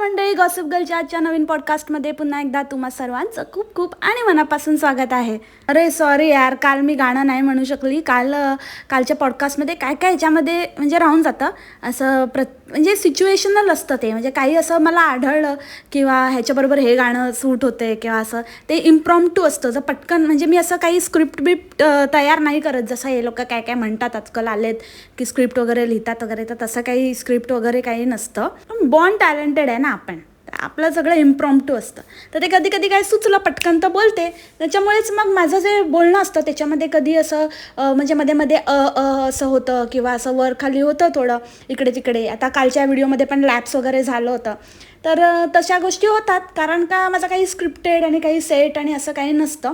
मंडळी गॉसिप गर्लच्या आजच्या नवीन पॉडकास्टमध्ये पुन्हा एकदा तुम्हा सर्वांचं खूप खूप आणि मनापासून स्वागत आहे. अरे सॉरी यार काल मी गाणं नाही म्हणू शकली. काल कालच्या पॉडकास्टमध्ये काय काय याच्यामध्ये म्हणजे राहून जातं? असं प्रत म्हणजे सिच्युएशनल असतं ते. म्हणजे काही असं मला आढळलं किंवा ह्याच्याबरोबर हे गाणं सूट होते किंवा असं ते इम्प्रॉम्प्टू असतं. जर पटकन म्हणजे मी असं काही स्क्रिप्ट बिप्ट तयार नाही करत. जसं हे लोक काय काय म्हणतात आजकाल आलेत की स्क्रिप्ट वगैरे लिहितात वगैरे तर तसं काही स्क्रिप्ट वगैरे काही नसतं. पण बॉन टॅलेंटेड आहे ना आपण. आपलं सगळं इम्प्रॉम्प्टू असतं. तर ते कधी कधी काय सुचलं पटकन तर बोलते. त्याच्यामुळेच मग माझं जे बोलणं असतं त्याच्यामध्ये कधी असं म्हणजे मध्ये मध्ये अ अ असं होतं किंवा असं वर खाली होतं थोडं इकडे तिकडे. आता कालच्या व्हिडिओमध्ये पण लॅप्स वगैरे झालं होतं. तर तशा गोष्टी होतात. कारण का माझं काही स्क्रिप्टेड आणि काही सेट आणि असं काही नसतं.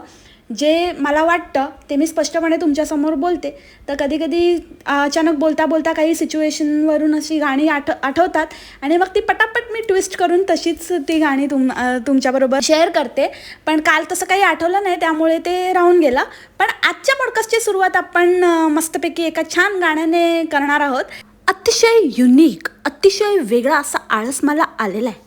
जे मला वाटतं ते मी स्पष्टपणे तुमच्यासमोर बोलते. तर कधीकधी अचानक बोलता बोलता काही सिच्युएशनवरून अशी गाणी आठ आठवतात आणि मग ती पटापट मी ट्विस्ट करून तशीच ती गाणी तुम तुमच्याबरोबर शेअर करते. पण काल तसं काही आठवलं नाही त्यामुळे ते राहून गेलं. पण आजच्या पॉडकास्टची सुरुवात आपण मस्तपैकी एका छान गाण्याने करणार आहोत. अतिशय युनिक अतिशय वेगळा असा आळस मला आलेला आहे.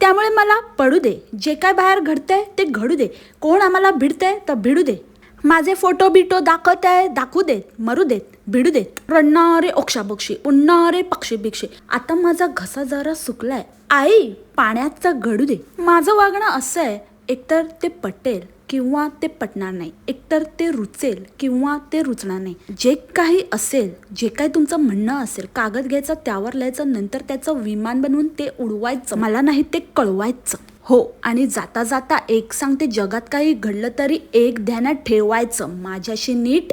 त्यामुळे मला पडू दे. जे काय बाहेर घडतंय ते घडू दे. कोण आम्हाला भिडतंय तर भिडू दे. माझे फोटो बिटो दाखवत आहे दाखवू देत मरू देत भिडू देत. रडणारे ओक्षाबोक्षी उडणारे पक्षी बिक्षी आता माझा घसा जरा सुकलाय. आई पाण्याचा घडू दे. माझं वागणं असं आहे. एकतर ते पटेल. किंवा ते पटणार नाही. एकतर ते रुचेल किंवा ते रुचणार नाही. जे काही असेल जे काही तुमचं म्हणणं असेल कागद घ्यायचं त्यावर लिहायचं नंतर त्याचं विमान बनवून ते उडवायचं. मला नाही ते कळवायचं. हो आणि जाता जाता एक सांगते जगात काही घडलं तरी एक ध्यानात ठेवायचं. माझ्याशी नीट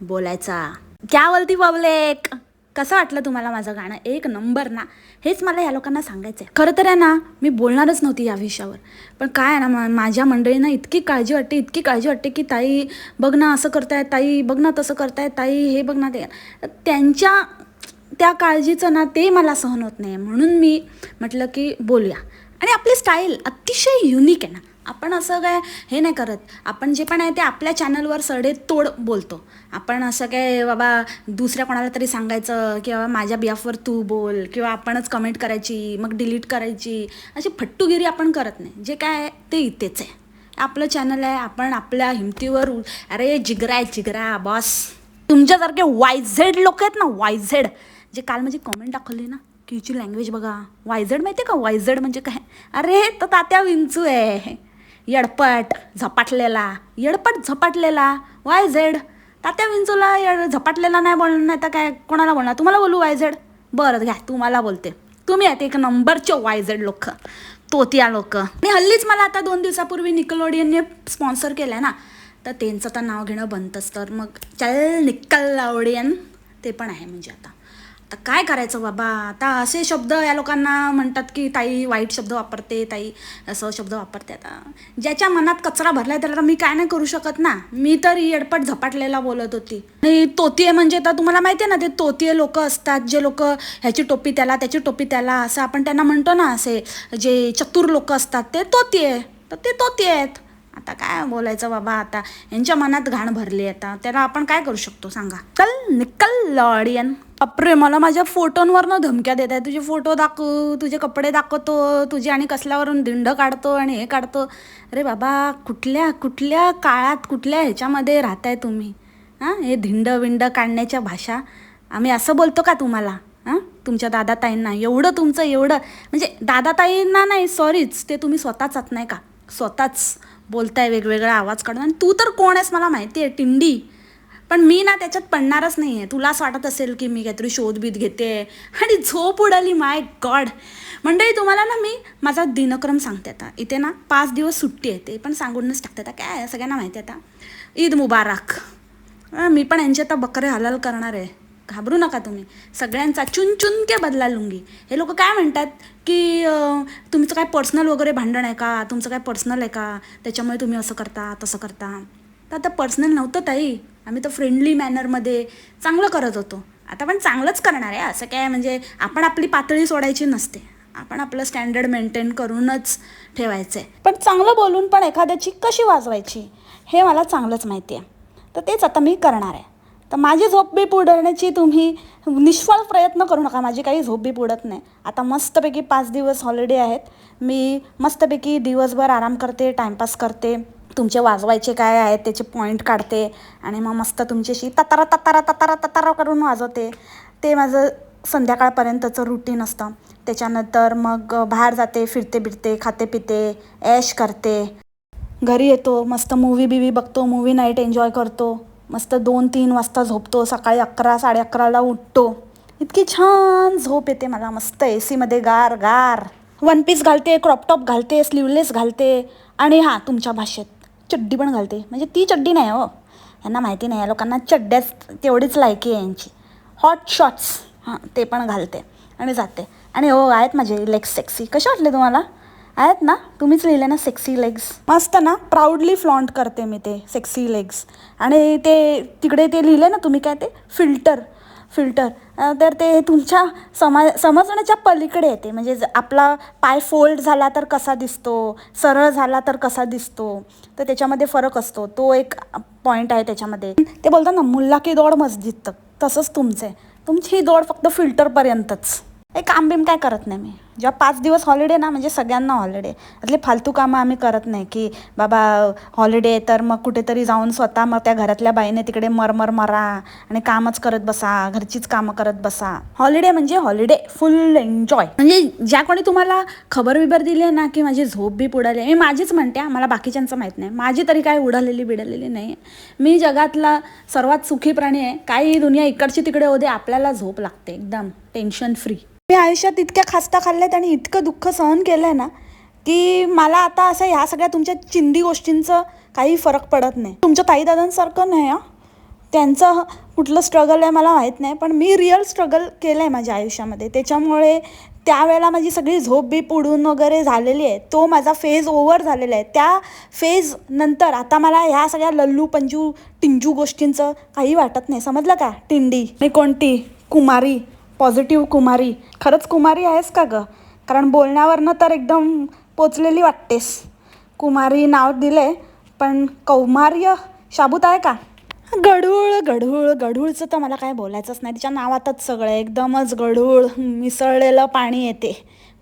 बोलायचा. क्या बोलती पब्लिक? कसं वाटलं तुम्हाला माझं गाणं? एक नंबर ना. हेच मला या लोकांना सांगायचं आहे खरं तर आहे ना मी बोलणारच नव्हती या विषयावर. पण काय आहे ना मा- माझ्या मंडळींना इतकी काळजी वाटते इतकी काळजी वाटते की ताई बघ ना असं करताय ताई बघ ना तसं करताय ताई हे बघ ना ते. त्यांच्या त्या काळजीचं ना ते मला सहन होत नाही म्हणून मी म्हटलं की बोलूया. आणि आपली स्टाईल अतिशय युनिक आहे ना. आपण असं काय हे नाही करत. आपण जे पण आहे ते आपल्या चॅनलवर सडे तोड बोलतो. आपण असं काय बाबा दुसऱ्या कोणाला तरी सांगायचं किंवा माझ्या बियाफवर तू बोल किंवा आपणच कमेंट करायची मग डिलीट करायची. अशी फट्टूगिरी आपण करत नाही. जे काय ते इथेच आहे. आपलं चॅनल आहे आपण आपल्या हिमतीवर अरे जिगरा आहे जिगरा बॉस तुमच्यासारखे वायझेड लोक आहेत ना वायझेड जे काल माझी कमेंट दाखवली ना की हिची लँग्वेज बघा. वायझेड माहिती आहे का? वायझेड म्हणजे काय? अरे तो तात्या विंचू आहे. यडपट झपाटलेला. यडपट झपाटलेला. Y Z. तात्या विंचूला यड झपाटलेला नाही बोलणार नाही तर काय कोणाला बोलणार? तुम्हाला बोलू वाय झेड? बरं घ्या तुम्हाला बोलते. तुम्ही आहेत एक नंबरचे वायझेड लोक. तोतिया लोक. आणि हल्लीच मला आता दोन दिवसापूर्वी निकलोडियनने स्पॉन्सर केलं आहे ना तर त्यांचं तर नाव घेणं बनतंच तर मग चल निकलोडियन ते पण आहे म्हणजे आता. आता काय करायचं बाबा? आता असे शब्द या लोकांना म्हणतात की ताई वाईट शब्द वापरते ताई. असं शब्द वापरते आता. ज्याच्या मनात कचरा भरलाय त्याला मी काय नाही करू शकत ना. मी तर येडपट झपाटलेला बोलत होती. आणि तोतीये म्हणजे तर तुम्हाला माहिती आहे ना ते तोतीये लोक असतात जे लोक ह्याची टोपी त्याला त्याची टोपी त्याला असं आपण त्यांना म्हणतो ना असे जे चतुर लोक असतात ते तोतीये. तर ते तोती आहेत. आता काय बोलायचं बाबा आता? यांच्या मनात घाण भरली आता. त्याला आपण काय करू शकतो सांगा? चल निकल लॉडियन अप्रे मला माझ्या फोटोंवरनं धमक्या देत आहे तुझे फोटो दाखव तुझे कपडे दाखवतो तुझे आणि कसल्यावरून दिंड काढतो आणि हे काढतो. अरे बाबा कुठल्या कुठल्या काळात कुठल्या ह्याच्यामध्ये राहताय तुम्ही? हां हे धिंड विंड काढण्याच्या भाषा. आम्ही असं बोलतो का तुम्हाला? हां तुमच्या दादाताईंना. एवढं तुमचं एवढं. म्हणजे दादाताईंना नाही सॉरीच ते तुम्ही स्वतःच आत नाही का? स्वतःच बोलताय वेगवेगळा आवाज काढून. आणि तू तर कोण आहेस मला माहिती आहे टिंडी? पण मी ना त्याच्यात पडणारच नाही आहे तुला असं वाटत असेल की मी काहीतरी शोधबीत घेते. आणि झोप उडाली माय गॉड म्हणजे तुम्हाला ना मी माझा दिनक्रम सांगते आता. इथे ना पाच दिवस सुट्टी आहे ते पण सांगूनच टाकते आता. काय सगळ्यांना माहिती आहे आता. ईद मुबारक. मी पण यांचे आता बकरे हलाल करणार आहे. घाबरू नका तुम्ही. सगळ्यांचा चुन चुन के बदला लुंगी. हे लोक काय म्हणतात की तुमचं काय पर्सनल वगैरे भांडण आहे का? तुमचं काय पर्सनल आहे का? त्याच्यामुळे तुम्ही असं करता तसं करता. तर आता पर्सनल नव्हतं ताई. आम्ही तर फ्रेंडली मॅनरमध्ये चांगलं करत होतो. आता पण चांगलंच करणार आहे. असं काय म्हणजे आपण आपली पातळी सोडायची नसते. आपण आपलं स्टँडर्ड मेंटेन करूनच ठेवायचं आहे पण चांगलं बोलून पण एखाद्याची कशी वाजवायची हे मला चांगलंच माहिती आहे तर तेच आता मी करणार आहे. तर माझी झोप बी उडवण्याची तुम्ही निष्फळ प्रयत्न करू नका. माझी काही झोप बी बुडत नाही. आता मस्तपैकी पाच दिवस हॉलिडे आहेत. मी मस्तपैकी दिवसभर आराम करते टाईमपास करते. तुमचे वाजवायचे काय आहेत त्याचे पॉईंट काढते आणि मग मस्त तुमच्याशी ततारा ततारा ततारा ततारा करून वाजवते. ते माझं संध्याकाळपर्यंतचं रुटीन असतं. त्याच्यानंतर मग बाहेर जाते फिरते बिरते खाते पिते ऐश करते. घरी येतो मस्त मूवी बिवी बघतो मूवी नाईट एन्जॉय करतो. मस्त दोन तीन वाजता झोपतो सकाळी अकरा साडे अकराला उठतो. इतकी छान झोप येते मला मस्त ए सीमध्ये गार गार. वन पीस घालते क्रॉपटॉप घालते स्लीवलेस घालते. आणि हां तुमच्या भाषेत. चड्डी पण घालते. म्हणजे ती चड्डी नाही हो. यांना माहिती नाही या लोकांना चड्ड्याच तेवढीच लायकी आहे यांची. हॉट शॉट्स हां ते पण घालते आणि जाते. आणि हो आहेत माझे लेग्स सेक्सी कसे वाटले तुम्हाला? आहेत ना? तुम्हीच लिहिले ना सेक्सी लेग्स मस्त ना? प्राऊडली फ्लॉन्ट करते मी ते सेक्सी लेग्स आणि ते तिकडे ते लिहिले ना तुम्ही काय ते? फिल्टर फिल्टर तर ते तुमच्या समा समजण्याच्या पलीकडे येते. म्हणजे ज- आपला पाय फोल्ड झाला तर कसा दिसतो? सरळ झाला तर कसा दिसतो? तर त्याच्यामध्ये फरक असतो. तो एक पॉईंट आहे त्याच्यामध्ये. ते बोलतात ना मुल्ला की दौड मस्जिद तक. तसंच तुमचं आहे. तुमची ही दौड फक्त फिल्टरपर्यंतच एक काम बिम काय करत नाही मी? जेव्हा पाच दिवस हॉलिडे ना म्हणजे सगळ्यांना हॉलिडे यातले फालतू कामं आम्ही करत नाही की बाबा हॉलिडे तर मग कुठेतरी जाऊन स्वतः मग त्या घरातल्या बाईने तिकडे मरमर मरा आणि कामच करत बसा घरचीच कामं करत बसा. हॉलिडे म्हणजे हॉलिडे फुल एन्जॉय म्हणजे ज्या कोणी तुम्हाला खबर बिबर दिली आहे ना की माझी झोप बी उडाली मी माझीच म्हणते मला बाकीच्यांचं माहीत नाही. माझी तरी काय उडालेली बिडलेली नाही. आहे मी जगातला सर्वात सुखी प्राणी आहे. काही दुनिया इकडची तिकडे होते आपल्याला झोप लागते एकदम. टेन्शन फ्री मी आयुष्यात इतक्या खास्ता खाल्ल्यात आणि इतकं दुःख सहन केलं आहे ना की मला आता असं ह्या सगळ्या तुमच्या चिंदी गोष्टींचं काही फरक पडत नाही. तुमच्या ताईदादांसारखं नाही हां. त्यांचं कुठलं स्ट्रगल आहे मला माहीत नाही पण मी रिअल स्ट्रगल केलं आहे माझ्या आयुष्यामध्ये. त्याच्यामुळे त्यावेळेला माझी सगळी झोप बीप उडून वगैरे झालेली आहे. तो माझा फेज ओव्हर झालेला आहे. त्या फेज नंतर आता मला ह्या सगळ्या लल्लू पंजू टिंजू गोष्टींचं काही वाटत नाही. समजलं का? टिंडी. आणि कोणती? कुमारी. पॉझिटिव्ह कुमारी. खरंच कुमारी आहेस का गं? कारण बोलण्यावरनं तर एकदम पोचलेली वाटतेस. कुमारी नाव दिले पण कौमार्य शाबूत आहे का? गढूळ गढूळ गढूळचं तर मला काय बोलायचंच नाही. तिच्या नावातच सगळं एकदमच गढूळ मिसळलेलं पाणी येते.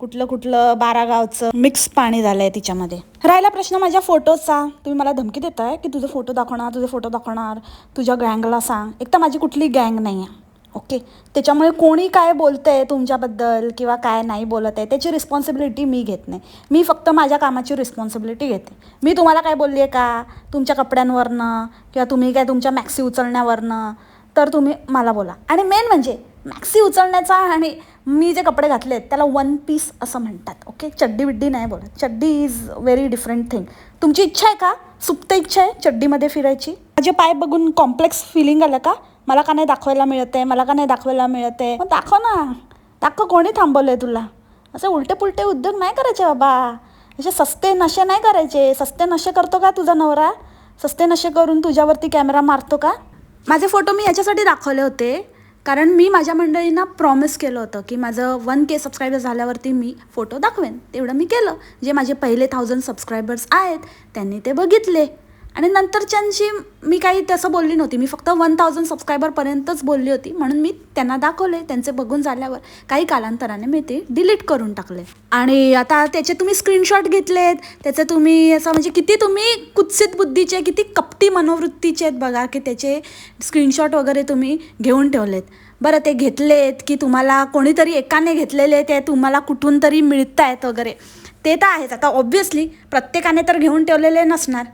कुठलं कुठलं बारागावचं मिक्स पाणी झालं आहे तिच्यामध्ये. राहिला प्रश्न माझ्या फोटोचा. तुम्ही मला धमकी देताय की तुझे फोटो दाखवणार तुझे फोटो दाखवणार तुझ्या गँगला सांग. एक तर माझी कुठली गँग नाही आहे ओके त्याच्यामुळे कोणी काय बोलतंय तुमच्याबद्दल किंवा काय नाही बोलत आहे त्याची रिस्पॉन्सिबिलिटी मी घेत नाही. मी फक्त माझ्या कामाची रिस्पॉन्सिबिलिटी घेते. मी तुम्हाला काय बोलली आहे का? तुमच्या कपड्यांवरनं किंवा तुम्ही काय तुमच्या मॅक्सी उचलण्यावरनं? तर तुम्ही मला बोला. आणि मेन म्हणजे मॅक्सी उचलण्याचा आणि मी जे कपडे घातले आहेत त्याला वन पीस असं म्हणतात. ओके चड्डी बिड्डी नाही बोलत. चड्डी इज व्हेरी डिफरंट थिंग तुमची इच्छा आहे का? सुप्त इच्छा आहे चड्डीमध्ये फिरायची? माझे पाय बघून कॉम्प्लेक्स फिलिंग आलं का? मला का नाही दाखवायला मिळत? आहे मला का नाही दाखवायला मिळत? आहे मग दाखव ना. दाखव कोणी थांबवलं आहे तुला. असे उलटे पुलटे उद्योग नाही करायचे बाबा. असे सस्ते नशे नाही करायचे. सस्ते नशे करतो का तुझा नवरा? सस्ते नशे करून तुझ्यावरती कॅमेरा मारतो का? माझे फोटो मी याच्यासाठी दाखवले होते. कारण मी माझ्या मंडळींना प्रॉमिस केलं होतं की माझं वन के सबस्क्रायबर झाल्यावरती मी फोटो दाखवेन. तेवढं मी केलं. जे माझे पहिले थाउजंड सबस्क्रायबर्स आहेत त्यांनी ते बघितले. आणि नंतरच्यांशी मी काही तसं बोलली नव्हती. मी फक्त वन थाउजंड सबस्क्रायबरपर्यंतच बोलली होती. म्हणून मी त्यांना दाखवले. त्यांचे बघून झाल्यावर काही कालांतराने मी ते डिलीट करून टाकले. आणि आता त्याचे तुम्ही स्क्रीनशॉट घेतलेत. त्याचे तुम्ही असं म्हणजे किती तुम्ही कुत्सित बुद्धीचे किती कपटी मनोवृत्तीचे आहेत बघा की त्याचे स्क्रीनशॉट वगैरे तुम्ही घेऊन ठेवलेत. बरं ते घेतलेत की तुम्हाला कोणीतरी एकाने घेतलेले ते तुम्हाला कुठून तरी मिळत आहेत वगैरे. ते तर आहेच. आता ऑब्व्हियसली प्रत्येकाने तर घेऊन ठेवलेले नसणार.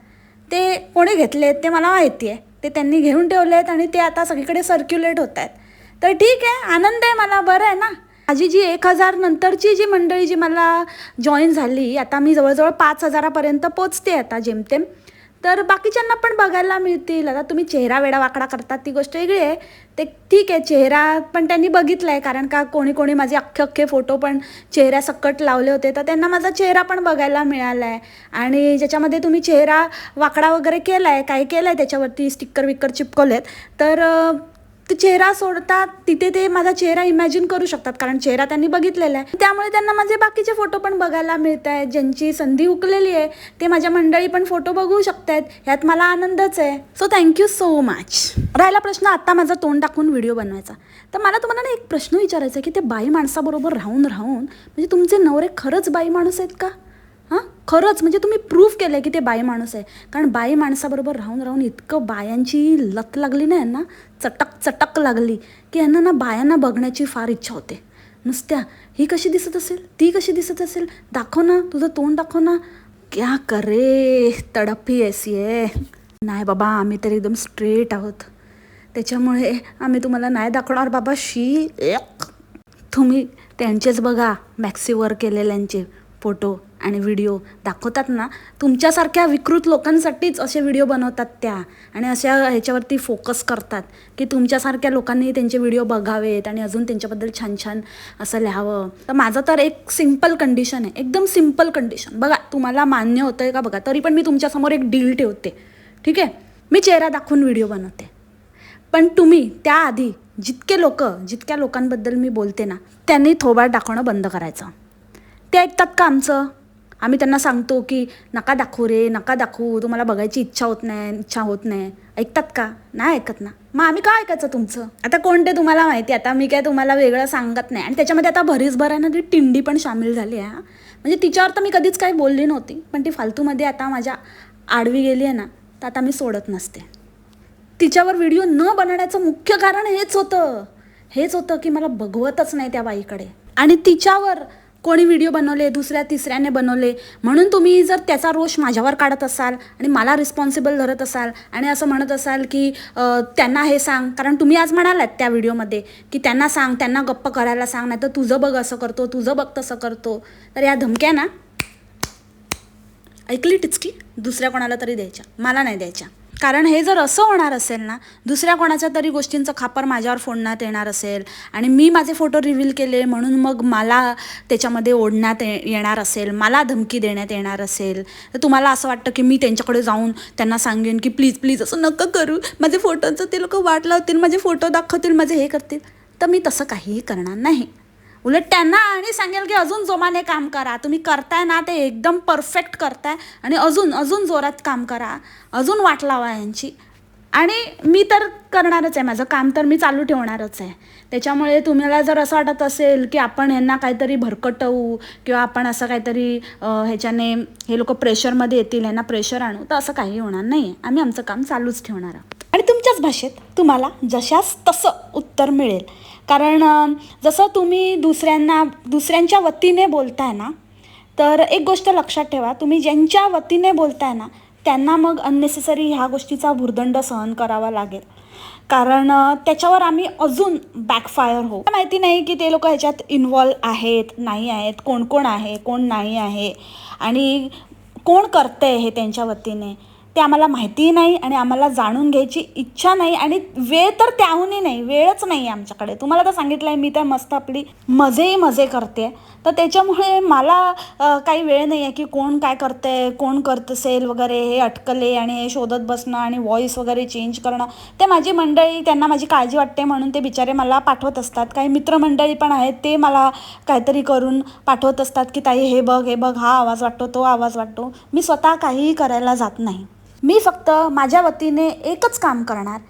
ते कोणी घेतले आहेत ते मला माहिती आहे. ते त्यांनी घेऊन ठेवले आहेत आणि ते आता सगळीकडे सर्क्युलेट होत आहेत. तर ठीक आहे आनंद आहे मला बरं आहे ना? माझी जी एक हजार नंतरची जी मंडळी जी मला जॉईन झाली आता मी जवळजवळ पाच हजारापर्यंत पोचते आता जेमतेम. तर बाकीच्यांना पण बघायला मिळतील. आता तुम्ही चेहरा वेडा वाकडा करतात ती गोष्ट वेगळी आहे. ते ठीक आहे चेहरा पण त्यांनी बघितला आहे कारण का कोणी कोणी माझे अख्खे अख्खे फोटो पण चेहऱ्यासकट लावले होते तर त्यांना माझा चेहरा पण बघायला मिळाला आहे आणि ज्याच्यामध्ये तुम्ही चेहरा वाकडा वगैरे केला आहे काही केलं आहे त्याच्यावरती स्टिक्कर विक्कर चिपकवलेत तर ते चेहरा सोडतात तिथे ते माझा चेहरा इमॅजिन करू शकतात कारण चेहरा त्यांनी बघितलेला आहे. त्यामुळे त्यांना माझे बाकीचे फोटो पण बघायला मिळत आहेत ज्यांची संधी उकलेली आहे ते माझ्या मंडळी पण फोटो बघू शकतात ह्यात मला आनंदच आहे. सो थँक्यू सो मच राहिला प्रश्न आता माझा तोंड टाकून व्हिडिओ बनवायचा. तर मला तुम्हाला ना एक प्रश्न विचारायचा आहे की ते बाई माणसाबरोबर राहून राहून म्हणजे तुमचे नवरे खरंच बाई माणूस आहेत का? खरंच म्हणजे तुम्ही प्रूफ केलं आहे की ते बाई माणूस आहे. कारण बाई माणसाबरोबर राहून राहून इतकं बायांची लत लागली ना यांना चटक चटक लागली की यांना ना बायांना बघण्याची फार इच्छा होते. नुसत्या ही कशी दिसत असेल? ती कशी दिसत असेल? दाखव ना तुझं तोंड दाखव ना. क्या करे तडपी ऐसी आहे. नाही बाबा आम्ही तर एकदम स्ट्रेट आहोत. त्याच्यामुळे आम्ही तुम्हाला नाही दाखवणार बाबा शी एक. तुम्ही त्यांचेच बघा मॅक्सीवर केलेल्यांचे फोटो आणि व्हिडिओ दाखवतात ना तुमच्यासारख्या विकृत लोकांसाठीच असे व्हिडिओ बनवतात त्या. आणि अशा ह्याच्यावरती फोकस करतात की तुमच्यासारख्या लोकांनी त्यांचे व्हिडिओ बघावेत आणि अजून त्यांच्याबद्दल छान छान असं लिहावं. तर माझं तर एक सिंपल कंडिशन आहे. एकदम सिंपल कंडिशन बघा तुम्हाला मान्य होतं आहे का बघा तरी पण मी तुमच्यासमोर एक डील ठेवते. ठीक आहे? मी चेहरा दाखवून व्हिडिओ बनवते. पण तुम्ही त्याआधी जितके लोक जितक्या लोकांबद्दल मी बोलते ना त्यांनी थोबाड दाखवणं बंद करायचं. ते ऐकतात का आमचं? आम्ही त्यांना सांगतो की नका दाखवू रे नका दाखवू. तुम्हाला बघायची इच्छा होत नाही इच्छा होत नाही. ऐकतात का? नाही ऐकत ना. मग आम्ही काय ऐकायचं तुमचं? आता कोणते तुम्हाला माहिती आता मी काय तुम्हाला वेगळं सांगत नाही. आणि त्याच्यामध्ये आता भरीस भरायनं ती टिंडी पण सामील झाली आहे म्हणजे तिच्यावर तर मी कधीच काही बोलली नव्हती. पण ती फालतूमध्ये आता माझ्या आडवी गेली आहे ना तर आता मी सोडत नसते. तिच्यावर व्हिडिओ न बनवण्याचं मुख्य कारण हेच होतं. हेच होतं की मला बघवतच नाही त्या बाईकडे. आणि तिच्यावर कोणी व्हिडिओ बनवले दुसऱ्या तिसऱ्याने बनवले म्हणून तुम्ही जर त्याचा रोष माझ्यावर काढत असाल आणि मला रिस्पॉन्सिबल धरत असाल आणि असं म्हणत असाल की त्यांना हे सांग कारण तुम्ही आज म्हणालात त्या व्हिडिओमध्ये की त्यांना सांग त्यांना गप्प करायला सांग नाही तर तुझं बघ असं करतो तुझं बघ तसं करतो. तर या धमक्या ना ऐकली टिचकी दुसऱ्या कोणाला तरी द्यायच्या मला नाही द्यायच्या. कारण हे जर असं होणार असेल ना दुसऱ्या कोणाच्या तरी गोष्टींचं खापर माझ्यावर फोडण्यात येणार असेल आणि मी माझे फोटो रिव्हील केले म्हणून मग मला त्याच्यामध्ये ओढण्यात ये- येणार असेल मला धमकी देण्यात येणार असेल तर तुम्हाला असं वाटतं की मी त्यांच्याकडे जाऊन त्यांना सांगेन की प्लीज प्लीज असं नका करू. माझे फोटोचं ते लोक वाट लावतील माझे फोटो दाखवतील माझे हे करतील. तर मी तसं काहीही करणार नाही. उलट त्यांना आणि सांगेल की अजून जोमाने काम करा. तुम्ही करताय ना ते एकदम परफेक्ट करताय. आणि अजून अजून जोरात काम करा. अजून वाट लावा यांची. आणि मी तर करणारच आहे. माझं काम तर मी चालू ठेवणारच आहे. त्याच्यामुळे तुम्हाला जर असं वाटत असेल की आपण यांना काहीतरी भरकटवू किंवा आपण असं काहीतरी ह्याच्याने हे लोक प्रेशरमध्ये येतील यांना प्रेशर आणू तर असं काही होणार नाही आम्ही आमचं काम चालूच ठेवणार आहोत. आणि भाषेत तुम्हाला जशास तसं उत्तर मिळेल. कारण जसं तुम्ही दुसऱ्यांना दुसऱ्यांच्या वतीने बोलताय ना तर एक गोष्ट लक्षात ठेवा तुम्ही ज्यांच्या वतीने बोलताय ना त्यांना मग अननेसेसरी ह्या गोष्टीचा भुर्दंड सहन करावा लागेल. कारण त्याच्यावर आम्ही अजून बॅकफायर हो माहिती नाही की ते लोक ह्याच्यात इन्वॉल्व आहेत नाही आहेत कोण कोण आहे कोण नाही आहे आणि कोण करतंय हे त्यांच्या वतीने. ते आम्हाला माहितीही नाही आणि आम्हाला जाणून घ्यायची इच्छा नाही आणि वेळ तर त्याहूनही नाही वेळच नाही आहे आमच्याकडे. तुम्हाला तर सांगितलं आहे मी तर मस्त आपली मजेही मजे करते. तर त्याच्यामुळे मला काही वेळ नाही आहे की कोण काय करतंय कोण करत असेल वगैरे हे अटकले आणि हे शोधत बसणं आणि व्हॉईस वगैरे चेंज करणं. ते माझी मंडळी त्यांना माझी काळजी वाटते म्हणून ते बिचारे मला पाठवत असतात. काही मित्रमंडळी पण आहेत ते मला काहीतरी करून पाठवत असतात की ताई हे बघ हे बघ हा आवाज वाटतो तो आवाज वाटतो. मी स्वतः काहीही करायला जात नाही. मी फक्त माझ्या वतीने एकच काम करणार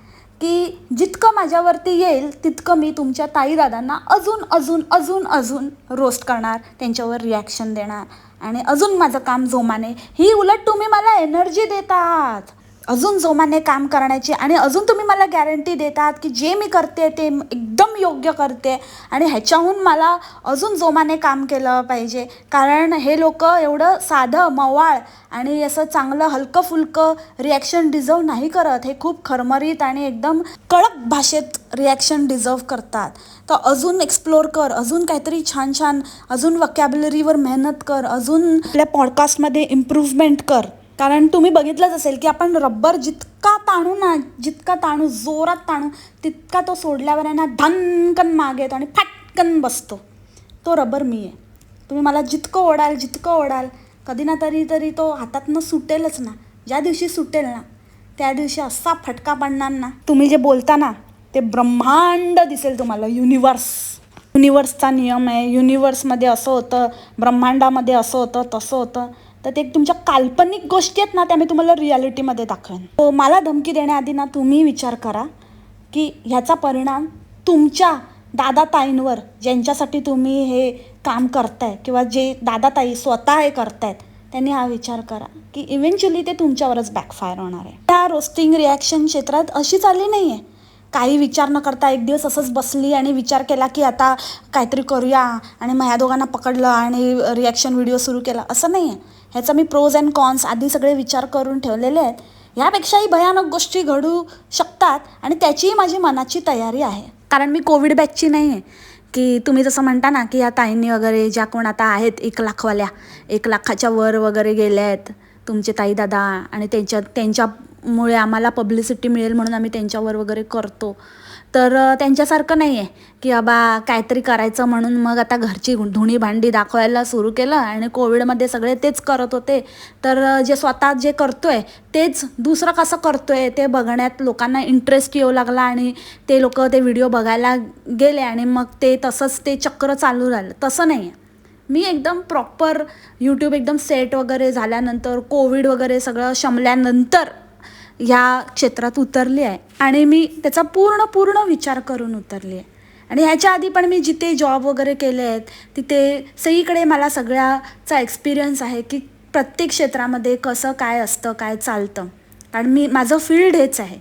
की जितकं माझ्यावरती येईल तितकं मी तुमच्या ताईदादांना अजून अजून अजून अजून रोस्ट करणार त्यांच्यावर रिॲक्शन देणार. आणि अजून माझं काम जोमाने. ही उलट तुम्ही मला एनर्जी देतात. अजून जोमाने काम करण्याची आणि अजून तुम्ही मला गॅरंटी देतात की जे मी करते ते एकदम योग्य करते. आणि ह्याच्याहून मला अजून जोमाने काम केलं पाहिजे. कारण हे लोक एवढं साधं मवाळ आणि असं चांगलं हलकं फुलकं रिॲक्शन डिझर्व नाही करत. हे खूप खरमरीत आणि एकदम कडक भाषेत रिॲक्शन डिझर्व करतात. तर अजून एक्सप्लोर कर अजून काहीतरी छान छान अजून वकॅबलरीवर मेहनत कर अजून आपल्या पॉडकास्टमध्ये इम्प्रूव्हमेंट कर. कारण तुम्ही बघितलंच असेल की आपण रब्बर जितका ताणू ना जितका ताणू जोरात ताणू तितका तो सोडल्यावर आहे ना धनकन मागे येतो आणि फटकन बसतो. तो रबर मी आहे. तुम्ही मला जितकं ओढाल जितकं ओढाल कधी ना तरी तरी तो हातातनं सुटेलच ना. ज्या दिवशी सुटेल ना त्या दिवशी असा फटका पडणार ना. तुम्ही जे बोलता ना ते ब्रह्मांड दिसेल तुम्हाला. युनिवर्स. युनिवर्सचा नियम आहे. युनिवर्समध्ये असं होतं ब्रह्मांडामध्ये असं होतं तसं होतं. तर ते तुमच्या काल्पनिक गोष्टी आहेत ना त्या मी तुम्हाला रियालिटीमध्ये दाखवेन. तो मला धमकी देण्याआधी ना तुम्ही विचार करा की ह्याचा परिणाम तुमच्या दादा ताईंवर ज्यांच्यासाठी तुम्ही हे काम करताय किंवा जे दादा ताई स्वतः हे करतायत त्यांनी हा विचार करा की इव्हेंच्युअली ते तुमच्यावरच बॅकफायर होणार आहे. त्या रोस्टिंग रिॲक्शन क्षेत्रात अशी चालली नाही आहे काही विचार न करता एक दिवस असंच बसली आणि विचार केला की आता काहीतरी करूया आणि मग ह्या दोघांना पकडलं आणि रिॲक्शन व्हिडिओ सुरू केला. असं नाही आहे ह्याचा मी प्रोज अँड कॉन्स आधी सगळे विचार करून ठेवलेले आहेत. ह्यापेक्षाही भयानक गोष्टी घडू शकतात आणि त्याचीही माझी मनाची तयारी आहे. कारण मी कोविड बॅचची नाही आहे की तुम्ही जसं म्हणता ना की या ताईंनी वगैरे ज्या कोण आता आहेत एक लाखवाल्या एक लाखाच्या वर वगैरे गेल्या आहेत तुमचे ताई दादा आणि त्यांच्या त्यांच्यामुळे आम्हाला पब्लिसिटी मिळेल म्हणून आम्ही त्यांच्यावर वगैरे करतो. तर त्यांच्यासारखं नाही आहे की बाबा काहीतरी करायचं म्हणून मग आता घरची धुणी भांडी दाखवायला सुरू केलं आणि कोविडमध्ये सगळे तेच करत होते. तर जे स्वतः जे करतो आहे तेच दुसरं कसं करतो आहे ते बघण्यात लोकांना इंटरेस्ट येऊ लागला आणि ते लोक ते व्हिडिओ बघायला गेले आणि मग ते तसंच ते चक्र चालू राहिलं तसं नाही आहे मी एकदम प्रॉपर यूट्यूब एकदम सेट वगैरे झाल्यानंतर कोविड वगैरे सगळं शमल्यानंतर ह्या क्षेत्रात उतरली आहे. आणि मी त्याचा पूर्ण पूर्ण विचार करून उतरली आहे. आणि ह्याच्या आधी पण मी जिथे जॉब वगैरे केले आहेत तिथे सगळीकडे मला सगळ्याचा एक्सपिरियन्स आहे की प्रत्येक क्षेत्रामध्ये कसं काय असतं काय चालतं. कारण मी माझं फील्ड हेच आहे.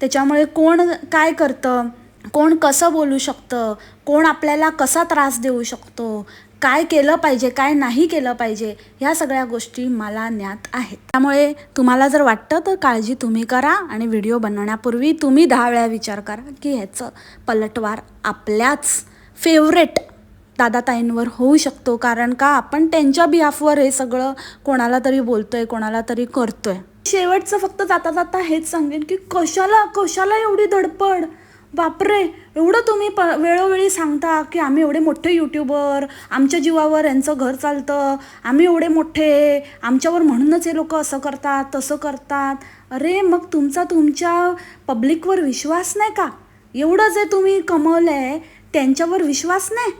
त्याच्यामुळे कोण काय करतं कोण कसं बोलू शकतं कोण आपल्याला कसा त्रास देऊ शकतो काय केलं पाहिजे काय नाही केलं पाहिजे ह्या सगळ्या गोष्टी मला ज्ञात आहेत. त्यामुळे तुम्हाला जर वाटतं तर काळजी तुम्ही करा आणि व्हिडिओ बनवण्यापूर्वी तुम्ही दहा वेळा विचार करा की ह्याचं पलटवार आपल्याच फेवरेट दादाताईंवर होऊ शकतो. कारण का? आपण त्यांच्या बिहाफवर हे सगळं कोणाला तरी बोलतोय कोणाला तरी करतोय. शेवटचं फक्त जाता जाता हेच सांगेन की कशाला कशाला एवढी धडपड? बापरे! एवढं तुम्ही प वेळोवेळी सांगता की आम्ही एवढे मोठे यूट्यूबर आमच्या जीवावर यांचं घर चालतं आम्ही एवढे मोठे आमच्यावर म्हणूनच हे लोक असं करतात तसं करतात. अरे मग तुमचा तुमच्या पब्लिकवर विश्वास नाही का? एवढं जे तुम्ही कमवलं आहे त्यांच्यावर विश्वास नाही?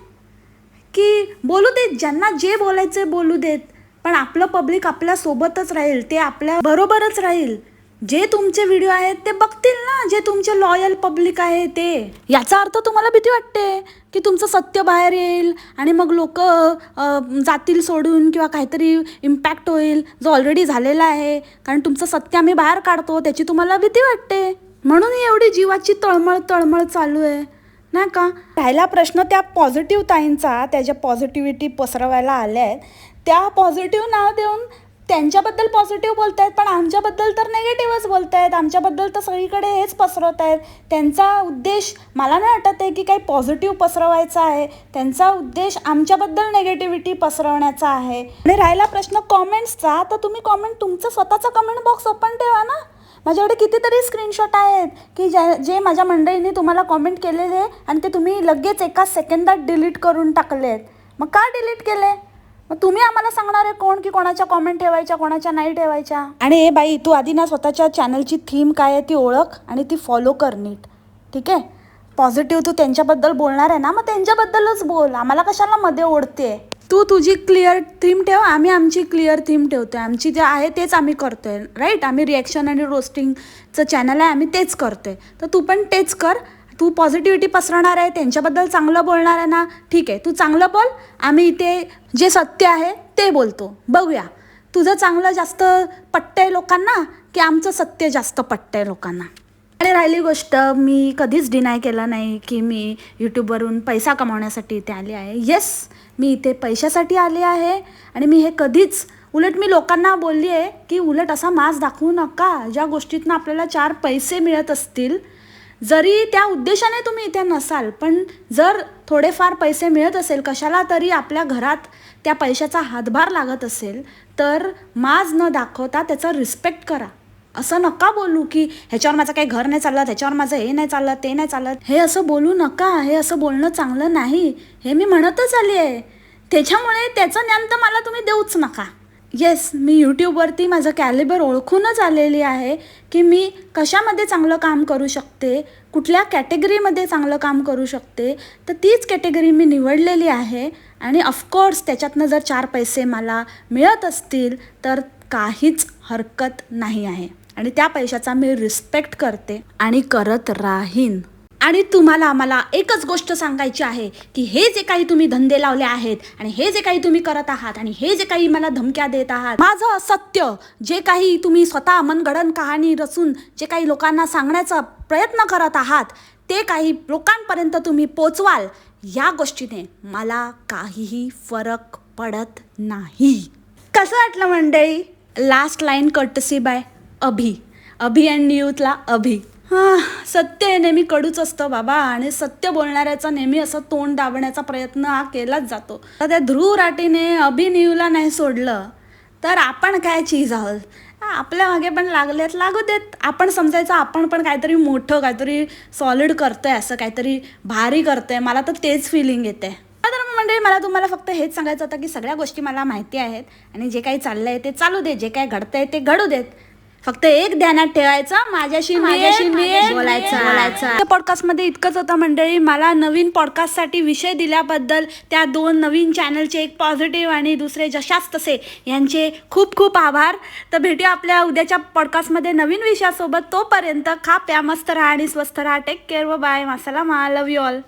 की बोलू देत ज्यांना जे बोलायचे बोलू देत. पण आपलं पब्लिक आपल्यासोबतच राहील ते आपल्या बरोबरच राहील. जे तुमचे व्हिडिओ आहेत ते बघतील ना. जे तुमचे लॉयल पब्लिक आहे ते. याचा अर्थ तुम्हाला भीती वाटते की तुमचं सत्य बाहेर येईल आणि मग लोक जातील सोडून किंवा काहीतरी इम्पॅक्ट होईल. जो ऑलरेडी झालेला आहे. कारण तुमचं सत्य आम्ही बाहेर काढतो त्याची तुम्हाला भीती वाटते. म्हणून एवढी जीवाची तळमळ तळमळ चालू आहे. नाही का? राहिला प्रश्न त्या पॉझिटिव्ह ताईंचा त्या ज्या पॉझिटिव्हिटी पसरवायला आल्या आहेत त्या पॉझिटिव्ह नाव देऊन त्यांच्याबद्दल पॉझिटिव्ह बोलत आहेत पण आमच्याबद्दल तर नेगेटिव्हच बोलत आहेत आमच्याबद्दल तर सगळीकडे हेच पसरवत आहेत त्यांचा उद्देश मला नाही वाटत आहे की काही पॉझिटिव्ह पसरवायचा आहे. त्यांचा उद्देश आमच्याबद्दल नेगेटिव्हिटी पसरवण्याचा आहे. आणि राहिला प्रश्न कॉमेंट्सचा तर तुम्ही कॉमेंट तुमचं स्वतःचा कमेंट बॉक्स ओपन ठेवा ना. माझ्याकडे कितीतरी स्क्रीनशॉट आहेत की ज्या जे माझ्या मंडळींनी तुम्हाला कॉमेंट केलेले आणि ते तुम्ही लगेच एका सेकंदात डिलीट करून टाकले आहेत मग का डिलीट केले? मग तुम्ही आम्हाला सांगणार आहे कोण की कोणाच्या कॉमेंट ठेवायच्या कोणाच्या नाही ठेवायच्या? आणि ए बाई तू आधी ना स्वतःच्या चॅनलची थीम काय आहे ती ओळख आणि ती फॉलो कर नीट. ठीक आहे? पॉझिटिव्ह तू त्यांच्याबद्दल बोलणार आहे ना मग त्यांच्याबद्दलच बोल. आम्हाला कशाला मध्ये ओढते? तू तुझी क्लिअर थीम ठेव आम्ही आमची क्लिअर थीम ठेवतोय. आमची जे आहे तेच आम्ही करतोय राईट आम्ही रिॲक्शन आणि रोस्टिंगचं चॅनल आहे आम्ही तेच करतोय. तर तू पण तेच कर तू पॉझिटिव्हिटी पसरणार आहे त्यांच्याबद्दल चांगलं बोलणार आहे ना? ठीक आहे तू चांगलं बोल आम्ही इथे जे सत्य आहे ते बोलतो. बघूया. तुझं चांगलं जास्त पटतंय लोकांना की आमचं सत्य जास्त पटतंय लोकांना? आणि राहिली गोष्ट मी कधीच डिनाय केलं नाही की मी यूट्यूबवरून पैसा कमावण्यासाठी इथे आले आहे. येस मी इथे पैशासाठी आले आहे आणि मी हे कधीच उलट मी लोकांना बोलली आहे की उलट असा मास दाखवू नका. ज्या गोष्टीतनं आपल्याला चार पैसे मिळत असतील जरी त्या उद्देशाने तुम्ही इथे नसाल पण जर थोडेफार पैसे मिळत असेल कशाला तरी आपल्या घरात त्या पैशाचा हातभार लागत असेल तर माज न दाखवता त्याचा रिस्पेक्ट करा. असं नका बोलू की ह्याच्यावर माझं काही घर नाही चालत ह्याच्यावर माझं हे नाही चालत ते नाही चालत. हे असं बोलू नका हे असं बोलणं चांगलं नाही. हे मी म्हणतच आली आहे त्याच्यामुळे त्याचं ज्ञान तर मला तुम्ही देऊच नका. येस मी यूट्यूबवरती माझं कॅलिबर ओळखूनच आलेली आहे की मी कशामध्ये चांगलं काम करू शकते कुठल्या कॅटेगरीमध्ये चांगलं काम करू शकते तर तीच कॅटेगरी मी निवडलेली आहे. आणि ऑफकोर्स त्याच्यातनं जर चार पैसे मला मिळत असतील तर काहीच हरकत नाही आहे. आणि त्या पैशाचा मी रिस्पेक्ट करते. आणि करत राहीन. आणि तुम्हाला मला एकच गोष्ट सांगायची आहे की हे जे काही तुम्ही धंदे लावले आहेत आणि हे जे काही तुम्ही करत आहात आणि हे जे काही मला धमक्या देत आहात माझं सत्य जे काही तुम्ही स्वतः मनगडन कहाणी रचून जे काही लोकांना सांगण्याचा प्रयत्न करत आहात ते काही लोकांपर्यंत तुम्ही पोचवाल या गोष्टीने मला काहीही फरक पडत नाही. कसं वाटलं मंडळी? Last line courtesy by Abhi. Abhi and यूथला Abhi. हां सत्य हे नेहमी कडूच असतं बाबा. आणि सत्य बोलणाऱ्याचा नेहमी असं तोंड दाबण्याचा प्रयत्न हा केलाच जातो. तर त्या ध्रुव राटीने अभिनयूला नाही सोडलं तर आपण काय चीज आहोत? आपल्या मागे पण लागलेत लागू देत. आपण समजायचं आपण पण काहीतरी मोठं काहीतरी सॉलिड करतोय असं काहीतरी भारी करतोय. मला तर तेच फिलिंग येते. तर म्हणजे मला तुम्हाला फक्त हेच सांगायचं होतं की सगळ्या गोष्टी मला माहिती आहेत. आणि जे काही चाललंय ते चालू दे जे काही घडतंय ते घडू देत. फक्त एक ध्यानात ठेवायचं माझ्याशी माझ्याशी बोलायचं. बोलायचं. त्या पॉडकास्टमध्ये इतकंच होतं मंडळी मला नवीन पॉडकास्टसाठी विषय दिल्याबद्दल त्या दोन नवीन चॅनलचे एक पॉझिटिव्ह आणि दुसरे जशास तसे यांचे खूप खूप आभार. तर भेटूया आपल्या उद्याच्या पॉडकास्टमध्ये नवीन विषयासोबत. तोपर्यंत खा प्या मस्त राहा आणि स्वस्थ राहा. टेक केअर व बाय मसाला मा लव यू ऑल